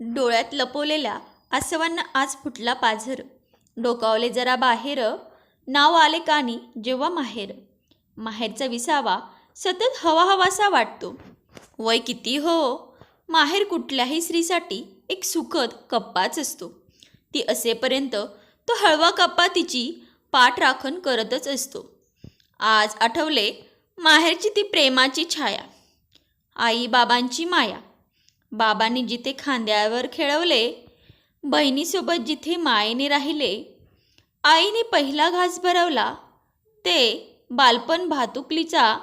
डोळ्यात लपवलेल्या आसवांना आज फुटला पाझर. डोकावले जरा बाहेर नाव आले कानी जेव्हा माहेर. माहेरचा विसावा सतत हवा हवासा वाटतो. वय किती हो? माहेर कुठल्याही स्त्रीसाठी एक सुखद कप्पाच असतो. ती असेपर्यंत तो हळवा कप्पा तिची पाठ राखण करतच असतो. आज आठवले माहेरची ती प्रेमाची छाया. आई बाबांची माया. बाबांनी जिथे खांद्यावर खेळवले बहिणीसोबत जिथे मायेने राहिले आईने पहिला घास भरवला ते बालपण भातुकलीचा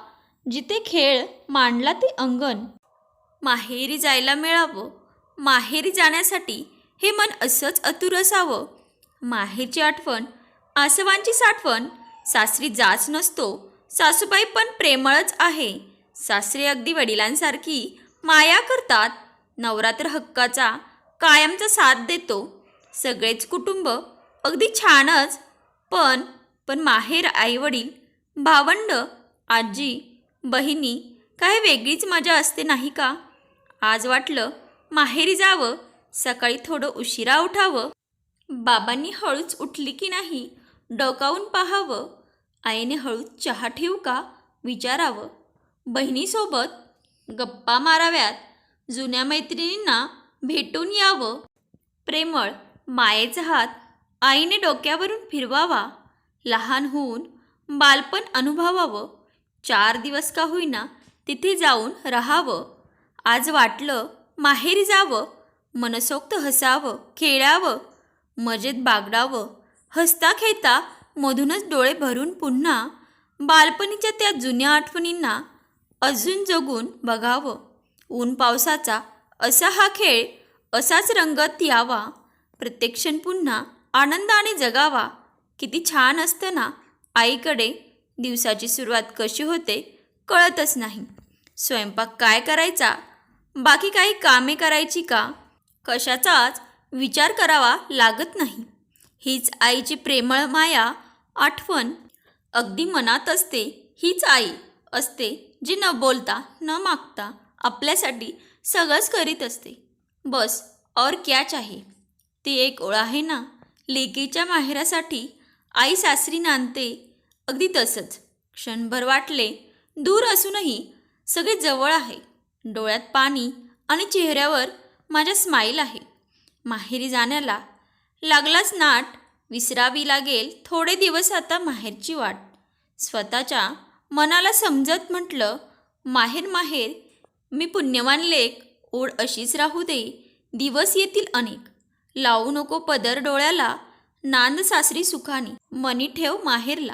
जिथे खेळ मांडला ते अंगण. माहेरी जायला मिळावं माहेरी जाण्यासाठी हे मन असंच अतुर असावं. माहेरची आठवण आसवांची साठवण सासरी जाच नसतो सासूबाई पण प्रेमळच आहे. सासरे अगदी वडिलांसारखी माया करतात नवरात्र हक्काचा कायमचा साथ देतो. सगळेच कुटुंब अगदी छानच पण पण माहेर आईवडील भावंड आजी बहिणी काय वेगळीच मजा असते नाही का? आज वाटलं माहेरी जावं सकाळी थोडं उशिरा उठावं. बाबांनी हळूच उठली की नाही डोकावून पाहावं. आईने हळूच चहा ठेवू का? विचारावं. बहिणीसोबत गप्पा माराव्यात. जुन्या मैत्रिणींना भेटून यावं. प्रेमळ मायेचा हात आईने डोक्यावरून फिरवावा. लहान होऊन बालपण अनुभवावं. चार दिवस का होईना तिथे जाऊन राहावं. आज वाटलं माहेरी जावं. मनसोक्त हसावं खेळावं. मजेत बागडावं. हसता खेळता मधूनच डोळे भरून पुन्हा बालपणीच्या त्या जुन्या आठवणींना अजून जगून बघावं. ऊन पावसाचा असा हा खेळ असाच रंगत यावा. प्रत्येक क्षण पुन्हा आनंदाने जगावा. किती छान असतं ना आईकडे दिवसाची सुरुवात कशी होते कळतच नाही. स्वयंपाक काय करायचा? बाकी काही कामे करायची का? कशाचाच विचार करावा लागत नाही. हीच आईची प्रेमळ माया आठवण. अगदी मनात असते हीच आई असते जी न बोलता न मागता. आपल्यासाठी सगळंच करीत असते. बस और क्याच आहे ती एक ओळ आहे ना? लेकीच्या माहेरासाठी आई सासरी नांदते. अगदी तसंच. क्षणभर वाटले दूर असूनही सगळे जवळ आहे. डोळ्यात पाणी आणि चेहऱ्यावर माझ्या स्माईल आहे. माहेरी जाण्याला लागलाच नाट विसरावी लागेल थोडे दिवस आता माहेरची वाट. स्वतःच्या मनाला समजत म्हटलं माहेर माहेर मी पुण्यवान लेख ओढ अशीच राहू दे दिवस येतील अनेक. लावू नको पदर डोळ्याला नांद सासरी सुखानी मनी ठेव माहेरला.